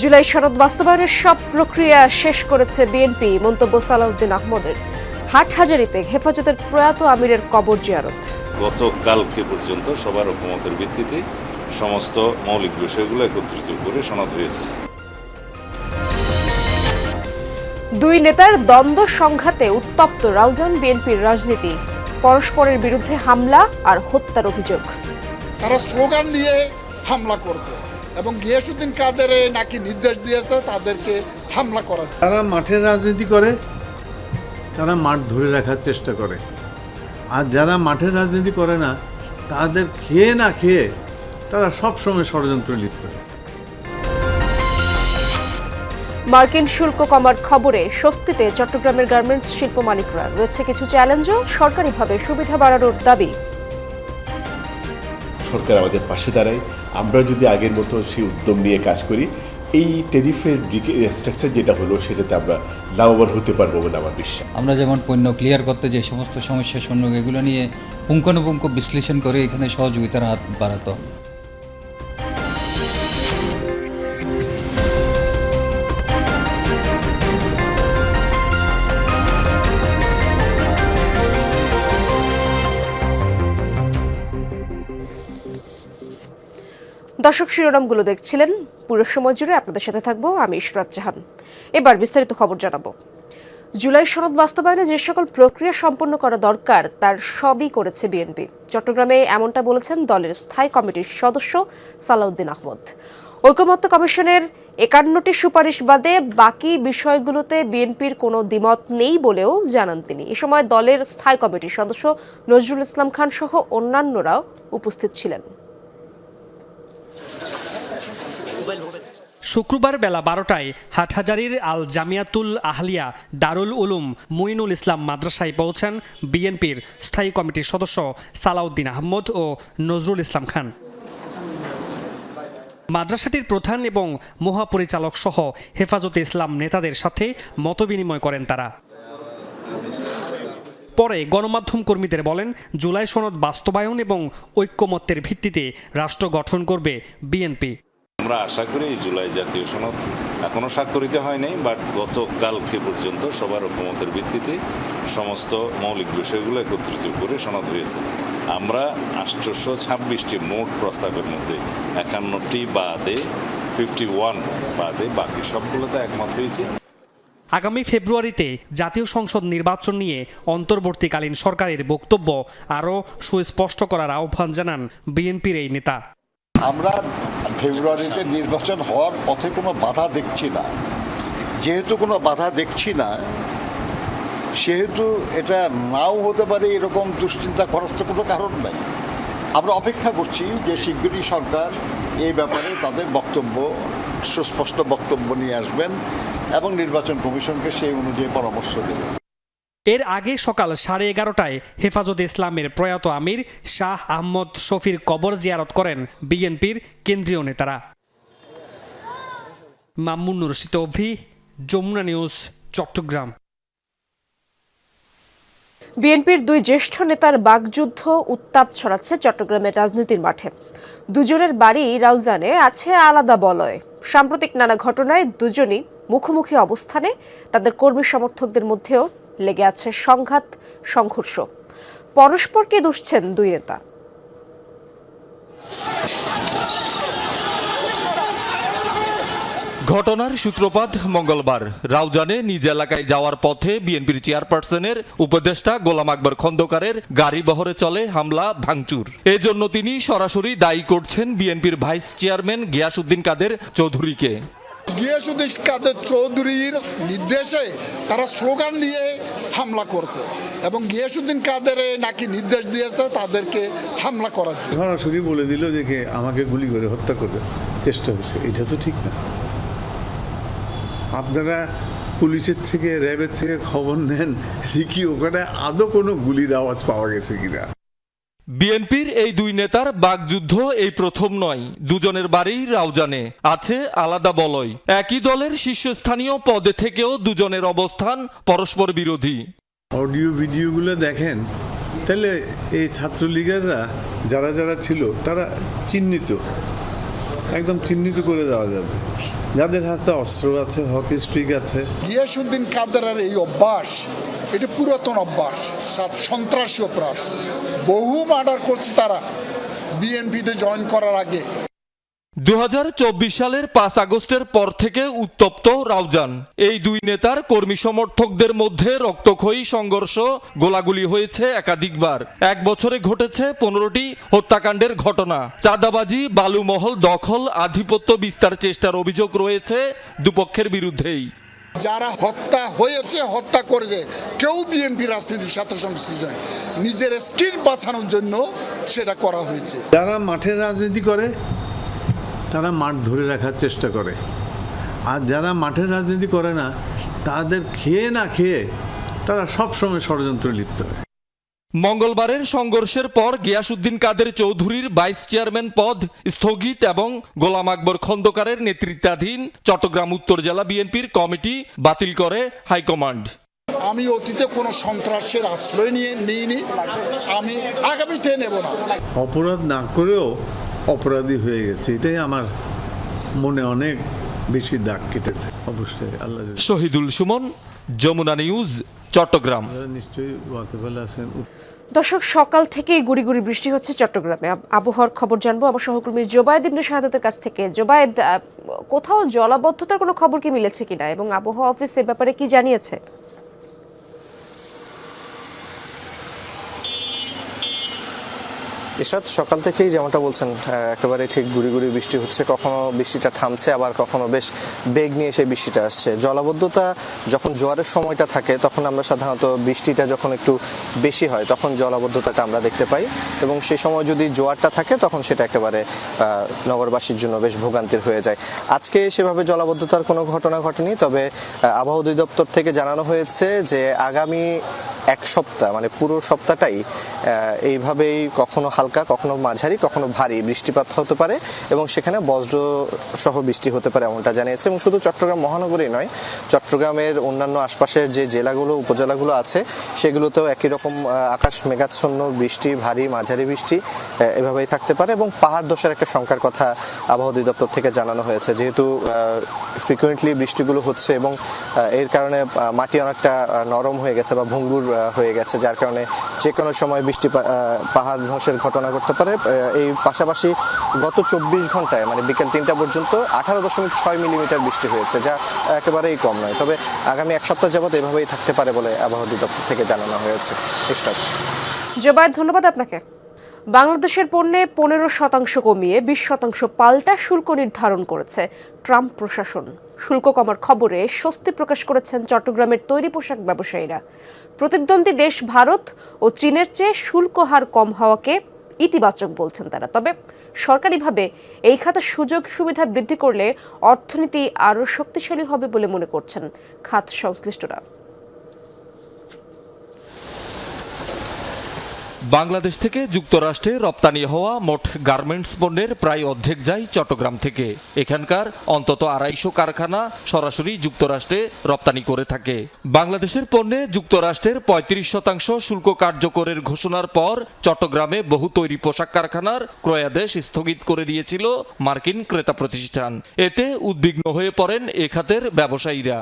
জুলাই সনদ বাস্তবায়নের সব প্রক্রিয়া শেষ করেছে বিএনপি মন্তব্য সালাউদ্দিন আহমদের। হাটহাজারিতে হেফাজতের প্রয়াত আমিরের কবর জিয়ারত। গতকালকে পর্যন্ত সবার ঐকমতের ভিত্তিতে সমস্ত মৌলিক বিষয়গুলো একত্রিত করে সনদ হয়েছে। দুই নেতার দ্বন্দ্ব সংঘাতে উত্তপ্ত রাউজান বিএনপির রাজনীতি পরস্পরের বিরুদ্ধে হামলা আর হত্যার অভিযোগ। তারা স্লোগান দিয়ে হামলা করছে। এবং গিয়াসুদ্দিন কাদের নাকি নির্দেশ দিয়েছে তাদেরকে হামলা করা তারা মাঠের রাজনীতি করে তারা মাঠ ধরে রাখার চেষ্টা করে। আর যারা মাঠের রাজনীতি করে না তাদের খেয়ে না খেয়ে তারা সবসময় ষড়যন্ত্র লিপ্ত মার্কিন শুল্ক কমার খবরে স্বস্তিতে চট্টগ্রামের গার্মেন্টস শিল্প মালিকরা রয়েছে কিছু চ্যালেঞ্জও সরকারিভাবে সুবিধা বাড়ানোর দাবি। সরকার আমাদের পাশে দাঁড়ায়। আমরা যদি আগের মতো সেই উদ্যম নিয়ে কাজ করি, এই টেরিফের স্ট্রাকচার যেটা হলো, সেটাতে আমরা লাভবান হতে পারব বলে আমার বিশ্বাস। আমরা যেমন পণ্য ক্লিয়ার করতে যে সমস্ত সমস্যা শূন্য এগুলো নিয়ে পুঙ্খানুপুঙ্খ বিশ্লেষণ করে এখানে সহযোগিতার হাত বাড়াতে। দর্শক শিরোনামগুলো দেখছিলেন। পুরো সময় জুড়ে আপনাদের সাথে থাকব আমি ইশরাত জাহান। এবার বিস্তারিত খবর জানাব। জুলাই সনদ বাস্তবায়নে যে সকল প্রক্রিয়া সম্পন্ন করা দরকার, তার সবই করেছে বিএনপি। চট্টগ্রামে এমনটা বলেছেন দলের স্থায়ী কমিটির সদস্য সালাউদ্দিন আহমদ। ঐকমত্য কমিশনের একান্নটি সুপারিশ বাদে বাকি বিষয়গুলোতে বিএনপির কোনো দ্বিমত নেই বলেও জানান তিনি। এ সময় দলের স্থায়ী কমিটির সদস্য নজরুল ইসলাম খান সহ অন্যান্যরাও উপস্থিত ছিলেন। শুক্রবার বেলা বারোটায় হাটহাজারির আল জামিয়াতুল আহলিয়া দারুল উলুম মুইনুল ইসলাম মাদ্রাসায় পৌঁছান বিএনপির স্থায়ী কমিটির সদস্য সালাউদ্দিন আহমদ ও নজরুল ইসলাম খান। মাদ্রাসাটির প্রধান এবং মহাপরিচালক সহ হেফাজতে ইসলাম নেতাদের সাথে মতবিনিময় করেন তারা। পরে গণমাধ্যম কর্মীদের বলেন, জুলাই সনদ বাস্তবায়ন এবং ঐক্যমত্যের ভিত্তিতে রাষ্ট্র গঠন করবে বিএনপি। আমরা আশা করি এই জুলাই জাতীয় সনদ এখনও স্বাক্ষরিত হয়নি বাট গতকালকে পর্যন্ত সবার ঐকমতের ভিত্তিতে সমস্ত মৌলিক বিষয়গুলো একত্রিত করে সনদ হয়েছে। আমরা আষ্টশো ছাব্বিশটি মোট প্রস্তাবের মধ্যে একান্নটি বাদে ফিফটি ওয়ান বাদে বাকি সবগুলোতে একমত হয়েছে। আগামী ফেব্রুয়ারিতে জাতীয় সংসদ নির্বাচন নিয়ে অন্তর্বর্তীকালীন সরকারের বক্তব্য আরও সুস্পষ্ট করার আহ্বান জানান বিএনপির এই নেতা। আমরা ফেব্রুয়ারিতে নির্বাচন হওয়ার পথে কোনো বাধা দেখছি না। যেহেতু কোনো বাধা দেখছি না, সেহেতু এটা নাও হতে পারে এরকম দুশ্চিন্তা করার তো কোনো কারণ নাই। আমরা অপেক্ষা করছি যে শিগগিরই সরকার এই ব্যাপারে তাদের বক্তব্য, সুস্পষ্ট বক্তব্য নিয়ে আসবেন এবং নির্বাচন কমিশনকে সেই অনুযায়ী পরামর্শ দেবেন। এর আগে সকাল সাড়ে এগারোটায় হেফাজতে ইসলামের প্রয়াত আমির শাহ আহমদ শফির কবর জিয়ারত করেন বিএনপির কেন্দ্রীয় নেতারা। মামুনুর রশিদ অভি যমুনা নিউজ, চট্টগ্রাম। বিএনপির দুই জ্যেষ্ঠ নেতার বাগযুদ্ধ উত্তাপ ছড়াচ্ছে চট্টগ্রামের রাজনীতির মাঠে। দুজনের বাড়ি রাউজানে আছে আলাদা বলয়। সাম্প্রতিক নানা ঘটনায় দুজনই মুখোমুখি অবস্থানে। তাদের কর্মী সমর্থকদের মধ্যেও লেগে আছে সংঘাত, সংঘর্ষ। পরস্পরকে দুষছেন দুই নেতা। ঘটনার সূত্রপাত মঙ্গলবার। রাউজানে নিজ এলাকায় যাওয়ার পথে বিএনপির চেয়ারপারসনের উপদেষ্টা গোলাম আকবর খন্দকারের গাড়ি বহরে চলে হামলা, ভাঙচুর। এজন্য তিনি সরাসরি দায়ী করছেন বিএনপির ভাইস চেয়ারম্যান গিয়াসউদ্দিন কাদের চৌধুরীকে। গিয়াসুদ্দিন কাদের চৌধুরীর নির্দেশে তারা স্লোগান দিয়ে হামলা করছে এবং গিয়াসুদ্দিন কাদের নাকি নির্দেশ দিয়েছে তাদেরকে হামলা করা সরাসরি বলে দিল যে কে আমাকে গুলি করে হত্যা করতে চেষ্টা হয়েছে। এটা তো ঠিক না। আপনারা পুলিশের থেকে, র্যাবের থেকে খবর নেন কি ওখানে আদৌ কোনো গুলির আওয়াজ পাওয়া গেছে কিনা। বিএনপির এই দুই নেতার বাগযুদ্ধ এই প্রথম নয়। দুজনের বাড়ি রাউজানে আছে আলাদা বলয়। একই দলের শীর্ষস্থানীয় পদে থেকেও দুজনের অবস্থান পরস্পর বিরোধী। অডিও ভিডিওগুলো দেখেন তাহলে এই ছাত্রলীগেররা যারা যারা ছিল তারা চিহ্নিত। একদম চিহ্নিত করে দেওয়া যাবে। যাদের হাতে অস্ত্র আছে হকি স্ট্রিক আছে। গিয়াসুদ্দিন কাদেরের এই অভ্যাস এটা পুরাতন অভ্যাস সন্ত্রাসী অভ্যাস বহু মার্ডার করছে তারা। বিএনপিতে জয়েন করার আগে। দু হাজার চব্বিশ সালের পাঁচ আগস্টের পর থেকে উত্তপ্ত রাউজান। এই দুই নেতার কর্মী সমর্থকদের মধ্যে রক্তক্ষয়ী সংঘর্ষ গোলাগুলি হয়েছে একাধিকবার। এক বছরে ঘটেছে পনেরোটি হত্যাকাণ্ডের ঘটনা। চাঁদাবাজি, বালুমহল দখল, আধিপত্য বিস্তার চেষ্টার অভিযোগ রয়েছে দুপক্ষের বিরুদ্ধেই। যারা হত্যা হয়েছে, হত্যা করেছে, কেউ বিএনপি রাজনীতির সাথে সংশ্লিষ্ট নয় নিজের স্কিন বাঁচানোর জন্য সেটা করা হয়েছে। যারা মাঠে রাজনীতি করে, তারা মাঠ ধরে রাখার চেষ্টা করে। আর যারা মাঠের রাজনীতি করে না, তাদের খেয়ে না খেয়ে তারা সবসময় ষড়যন্ত্র লিপ্ত হয়। মঙ্গলবারের সংঘর্ষের পর গিয়াসুদ্দিন কাদের চৌধুরীর ভাইস চেয়ারম্যান পদ স্থগিত এবং গোলাম আকবর খন্দকারের নেতৃত্বাধীন চট্টগ্রাম উত্তর জেলা বিএনপির কমিটি বাতিল করে হাইকমান্ড। আমি অতীতে কোনো সন্ত্রাসের আশ্রয় নিয়ে নিইনি। আমি আগামীতে নেব না। অপরাধ না করেও অপরাধী হয়ে গেছে। এটাই আমার মনে অনেক বেশি দাগ কেটেছে। অবশ্যই আল্লাহ শহীদুল সুমন যমুনা নিউজ চট্টগ্রাম। দর্শক সকাল থেকেই গুড়ি গুড়ি বৃষ্টি হচ্ছে চট্টগ্রামে। আবহাওয়ার খবর জানব। আমার সহকর্মী জোবায়েদ ইবনে শাহাদাতের কাছ থেকে। জোবায়েদ কোথাও জলাবদ্ধতার কোনো খবর কি মিলেছে কিনা? এবং আবহাওয়া অফিস এ ব্যাপারে কি জানিয়েছে? এরশাদ সকাল থেকেই যেমনটা বলছেন একেবারে ঠিক গুড়ি গুড়ি বৃষ্টি হচ্ছে। কখনো বৃষ্টিটা থামছে, আবার কখনো বেশ বেগ নিয়ে সেই বৃষ্টিটা আসছে। জলাবদ্ধতা যখন জোয়ারের সময়টা থাকে, তখন আমরা সাধারণত বৃষ্টিটা যখন একটু বেশি হয়, তখন জলাবদ্ধতাটা আমরা দেখতে পাই। এবং সেই সময় যদি জোয়ারটা থাকে, তখন সেটা একেবারে নগরবাসীর জন্য বেশ ভোগান্তির হয়ে যায়। আজকে সেভাবে জলাবদ্ধতার কোনো ঘটনা ঘটেনি, তবে আবহাওয়া অধিদপ্তর থেকে জানানো হয়েছে যে আগামী এক সপ্তাহ মানে পুরো সপ্তাহটাই এইভাবেই কখনো হালকা, কখনো মাঝারি, কখনো ভারী বৃষ্টিপাত হতে পারে এবং সেখানে বজ্র সহ বৃষ্টি হতে পারে এমনটা জানিয়েছে এবং শুধু চট্টগ্রাম মহানগরী নয়, চট্টগ্রামের অন্যান্য আশপাশের যে জেলাগুলো, উপজেলাগুলো আছে, সেগুলোতেও একই রকম আকাশ মেঘাচ্ছন্ন, বৃষ্টি, ভারী, মাঝারি বৃষ্টি এভাবেই থাকতে পারে এবং পাহাড় ধসের একটা সংখ্যার কথা আবহাওয়া অধিদপ্তর থেকে জানানো হয়েছে। যেহেতু ফ্রিকুয়েন্টলি বৃষ্টিগুলো হচ্ছে এবং এর কারণে মাটি অনেকটা নরম হয়ে গেছে বা ভঙ্গুর হয়ে গেছে, যার কারণে যে কোনো সময় বৃষ্টি পাহাড় ধসের ঘটনা ঘটতে পারে। এই পাশাপাশি গত চব্বিশ ঘন্টায় মানে বিকেল তিনটা পর্যন্ত আঠারো দশমিক ছয় মিলিমিটার বৃষ্টি হয়েছে, যা একেবারেই কম নয়। তবে আগামী এক সপ্তাহ যাবত এভাবেই থাকতে পারে বলে আবহাওয়া দপ্তর থেকে জানানো হয়েছে। জোবায়েদ ধন্যবাদ আপনাকে। বাংলাদেশের পণ্যে পনেরো শতাংশ কমিয়ে বিশ শতাংশ পাল্টা শুল্ক নির্ধারণ করেছে ট্রাম্প প্রশাসন। শুল্ক কমার খবরে স্বস্তি প্রকাশ করেছেন চট্টগ্রামের তৈরি পোশাক ব্যবসায়ীরা। প্রতিদ্বন্দ্বী দেশ ভারত ও চীনের চেয়ে শুল্ক হার কম হওয়াকে ইতিবাচক বলছেন তারা। তবে সরকারিভাবে এই খাতে সুযোগ সুবিধা বৃদ্ধি করলে অর্থনীতি আরও শক্তিশালী হবে বলে মনে করছেন খাত সংশ্লিষ্টরা। বাংলাদেশ থেকে যুক্তরাষ্ট্রে রপ্তানি হওয়া মোট গার্মেন্টস পণ্যের প্রায় অর্ধেক যায় চট্টগ্রাম থেকে। এখানকার অন্তত আড়াইশো কারখানা সরাসরি যুক্তরাষ্ট্রে রপ্তানি করে থাকে। বাংলাদেশের পণ্যে যুক্তরাষ্ট্রের পঁয়ত্রিশ শতাংশ শুল্ক কার্যকরের ঘোষণার পর চট্টগ্রামে বহু তৈরি পোশাক কারখানার ক্রয়াদেশ স্থগিত করে দিয়েছিল মার্কিন ক্রেতা প্রতিষ্ঠান। এতে উদ্বিগ্ন হয়ে পড়েন এ খাতের ব্যবসায়ীরা।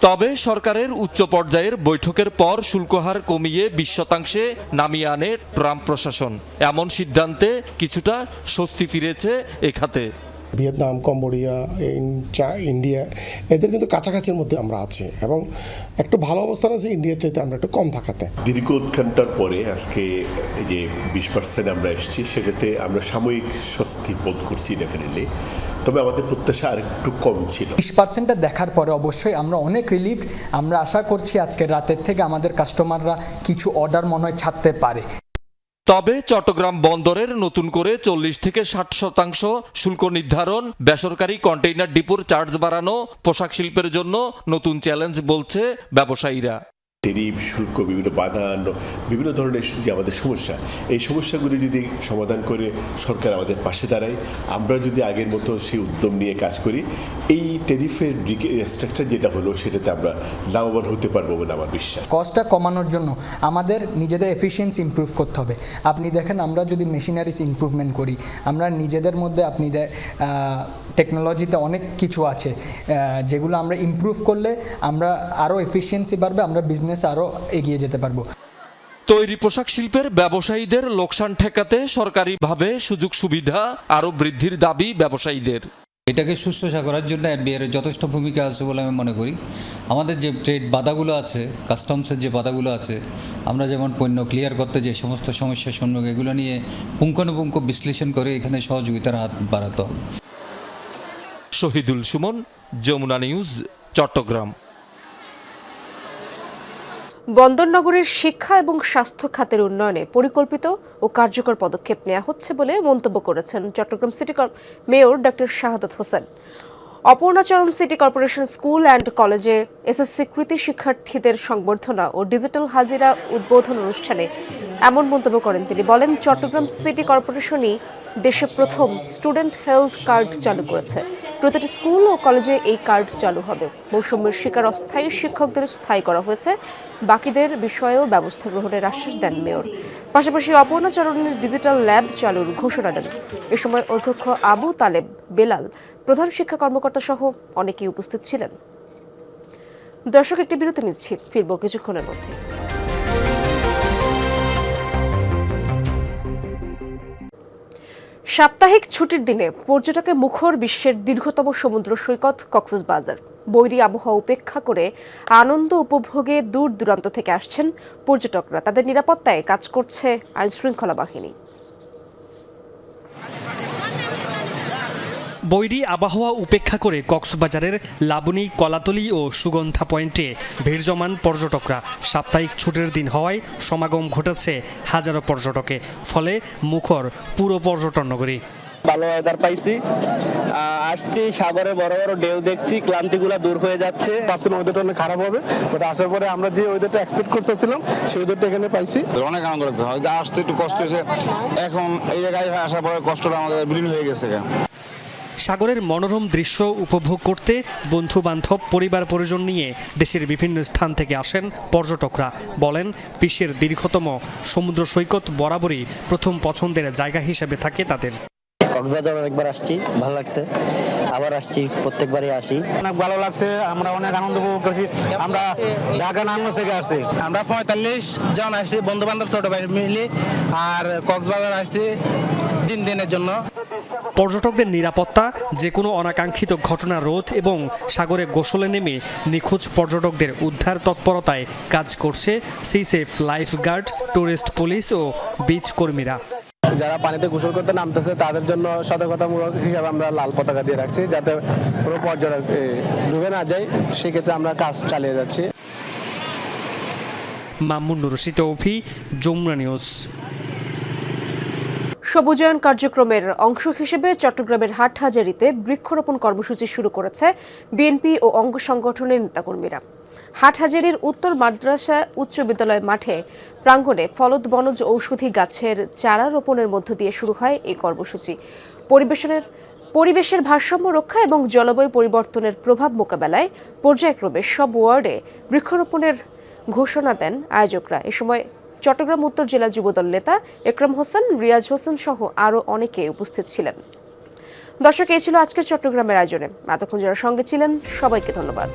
তবে সরকারের উচ্চ পর্যায়ের বৈঠকের পর শুল্কহার কমিয়ে বিশ শতাংশে নামিয়ে আনে ট্রাম্প প্রশাসন। এমন সিদ্ধান্তে কিছুটা স্বস্তি ফিরেছে এ খাতে। ভিয়েতনাম কম্বোডিয়া চা- ইন্ডিয়া এদের কিন্তু কাছাকাছির মধ্যে আমরা আছি এবং একটু ভালো অবস্থান আছে ইন্ডিয়ার চাইতে আমরা একটু কম থাকাতে। দীর্ঘ উৎকণ্ঠার পরে আজকে এই যে বিশ পার্সেন্ট আমরা এসেছি সেটাতে আমরা সাময়িক স্বস্তি বোধ করছি ডেফিনেটলি তবে আমাদের প্রত্যাশা আর একটু কম ছিল। বিশ পার্সেন্টটা দেখার পরে অবশ্যই আমরা অনেক রিলিফ আমরা আশা করছি আজকের রাতের থেকে আমাদের কাস্টমাররা কিছু অর্ডার মনে হয় ছাড়তে পারে। তবে চট্টগ্রাম বন্দরের নতুন করে চল্লিশ থেকে ষাট শতাংশ শুল্ক নির্ধারণ, বেসরকারি কন্টেইনার ডিপোর চার্জ বাড়ানো, পোশাক শিল্পের জন্য নতুন চ্যালেঞ্জ বলছে ব্যবসায়ীরা। টেরিফ শুল্ক, বিভিন্ন বাধা বিভিন্ন ধরনের যে আমাদের সমস্যা, এই সমস্যাগুলি যদি সমাধান করে সরকার আমাদের পাশে দাঁড়ায়, আমরা যদি আগের মতো সেই উদ্যম নিয়ে কাজ করি, এই টেরিফের স্ট্রাকচার যেটা হলো, সেটাতে আমরা লাভবান হতে পারব বলে আমার বিশ্বাস। কস্টটা কমানোর জন্য আমাদের নিজেদের এফিসিয়েন্সি ইমপ্রুভ করতে হবে। আপনি দেখেন, আমরা যদি মেশিনারিজ ইমপ্রুভমেন্ট করি, আমরা নিজেদের মধ্যে আপনি টেকনোলজিতে অনেক কিছু আছে যেগুলো আমরা ইমপ্রুভ করলে আমরা আরও এফিসিয়েন্সি বাড়বে, আমরা বিজনেসে আরও এগিয়ে যেতে পারব। তৈরি পোশাক শিল্পের ব্যবসায়ীদের লোকসান ঠেকাতে সরকারিভাবে সুযোগ সুবিধা আরও বৃদ্ধির দাবি ব্যবসায়ীদের। এটাকে সুস্থ করার জন্য এর যথেষ্ট ভূমিকা আছে বলে আমি মনে করি। আমাদের যে ট্রেড বাধাগুলো আছে কাস্টমসের যে বাধাগুলো আছে আমরা যেমন পণ্য ক্লিয়ার করতে যে সমস্ত সমস্যা শূন্য এগুলো নিয়ে পুঙ্খানুপুঙ্খ বিশ্লেষণ করে এখানে সহযোগিতার হাত বাড়াতে হবে। শহীদুল সুমন যমুনা নিউজ চট্টগ্রাম। বন্দরনগরের শিক্ষা এবং স্বাস্থ্য খাতের উন্নয়নে পরিকল্পিত ও কার্যকর পদক্ষেপ নেওয়া হচ্ছে বলে মন্তব্য করেছেন Chattogram city mayor doctor Shahadat Hossain. Aparnacharan city corporation school and কলেজে এসএসসি কৃতি শিক্ষার্থীদের সংবর্ধনা ও ডিজিটাল হাজিরা উদ্বোধন অনুষ্ঠানে এমন মন্তব্য করেন তিনি। বলেন, চট্টগ্রাম সিটি কর্পোরেশনই দেশে প্রথম স্টুডেন্ট হেলথ কার্ড চালু করেছে। প্রতিটি স্কুল ও কলেজে এই কার্ড চালু হবে। বৈষম্যের শিকার অস্থায়ী শিক্ষকদের স্থায়ী করা হয়েছে। বাকিদের বিষয়েও ব্যবস্থা গ্রহণের আশ্বাস দেন মেয়র। পাশাপাশি অপর্ণাচরণের ডিজিটাল ল্যাব চালুর ঘোষণা দেন। এ সময় অধ্যক্ষ আবু তালেব বেলাল, প্রধান শিক্ষা কর্মকর্তা সহ অনেকেই উপস্থিত ছিলেন। দর্শক, একটি বিরতি নিচ্ছি। ফিরবো কিছুক্ষণের মধ্যে। সাপ্তাহিক ছুটির দিনে পর্যটকের মুখর বিশ্বের দীর্ঘতম সমুদ্র সৈকত কক্সেস বাজার। বৈরী আবহাওয়া উপেক্ষা করে আনন্দ উপভোগে দূর দূরান্ত থেকে আসছেন পর্যটকরা। তাদের নিরাপত্তায় কাজ করছে আইনশৃঙ্খলা বাহিনী। বৈরী আবহাওয়া উপেক্ষা করে কক্সবাজারের লাবণী কলাতলি ও সুগন্ধা পয়েন্টে ভিড় জমান পর্যটকরা। সাপ্তাহিক ছুটির দিন হওয়ায় সমাগম ঘটেছে হাজারো পর্যটকে ফলে মুখর পুরো পর্যটন নগরী। ভালো ওয়েদার পাইছি। আসছি সাগরে বড় বড় ঢেউ দেখছি ক্লান্তিগুলো দূর হয়ে যাচ্ছে। ভাবছিলাম ওয়েদারটা অনেক খারাপ হবে বাট আসার পরে আমরা যে ওয়েদারটা এক্সপেক্ট করতেছিলাম সেই ওয়েদারটা এখানে পাইছি। অনেক আনন্দ লাগছে আসতে একটু কষ্ট হয়েছে। এখন এই জায়গায় আসার পরে কষ্টটা আমাদের বিলীন হয়ে গেছে সাগরের মনোরম দৃশ্য উপভোগ করতে বন্ধু বান্ধব পরিবার পরিজন নিয়ে দেশের বিভিন্ন স্থান থেকে আসেন পর্যটকরা। বলেন বিশ্বের দীর্ঘতম সমুদ্র সৈকত বরাবরই প্রথম পছন্দের জায়গা হিসেবে থাকে তাদের। কক্সবাজার অনেকবার আসছি ভালো লাগছে। আবার আসছি প্রত্যেকবারই আসি। অনেক ভালো লাগছে আমরা অনেক আনন্দ উপভোগ করছি। আমরা ঢাকা নারায়ণগঞ্জ থেকে আসছি। আমরা পঁয়তাল্লিশ জন আসছি বন্ধু বান্ধব ছোট ভাই মিলে আর কক্সবাজার আসছি তিন দিনের জন্য। পর্যটকদের নিরাপত্তা যে কোনো অনাকাঙ্ক্ষিত ঘটনা রোধ এবং সাগরে গোসলে নেমে নিখোঁজ পর্যটকদের উদ্ধার তৎপরতায় কাজ করছে Sea Safe life guard tourist police ও বিচ কর্মীরা। যারা পানিতে গোসল করতে নামতেছে তাদের জন্য সতর্কতামূলক হিসাবে আমরা লাল পতাকা দিয়ে রাখছি যাতে কোনো পর্যটক ডুবে না যায়। সেক্ষেত্রে আমরা কাজ চালিয়ে যাচ্ছি। মামুন রশিদ তৌফি যমুনা নিউজ। সবুজায়ন কার্যক্রমের অংশ হিসেবে চট্টগ্রামের হাটহাজারিতে বৃক্ষরোপণ কর্মসূচি শুরু করেছে বিএনপি ও অঙ্গ সংগঠনের নেতাকর্মীরা। হাটহাজারির উত্তর মাদ্রাসা উচ্চ বিদ্যালয় মাঠে প্রাঙ্গণে ফলদ বনজ ঔষধি গাছের চারা রোপণের মধ্য দিয়ে শুরু হয় এই কর্মসূচি। পরিবেশনের, পরিবেশের ভারসাম্য রক্ষা এবং জলবায়ু পরিবর্তনের প্রভাব মোকাবেলায় পর্যায়ক্রমে সব ওয়ার্ডে বৃক্ষরোপণের ঘোষণা দেন আয়োজকরা। এ সময় চট্টগ্রাম উত্তর জেলা যুবদল নেতা একরাম হোসেন, রিয়াজ হোসেন সহ আরও অনেকে উপস্থিত ছিলেন। দর্শক, এই ছিল আজকের চট্টগ্রামের আয়োজনে। এতক্ষণ যারা সঙ্গে ছিলেন, সবাইকে ধন্যবাদ।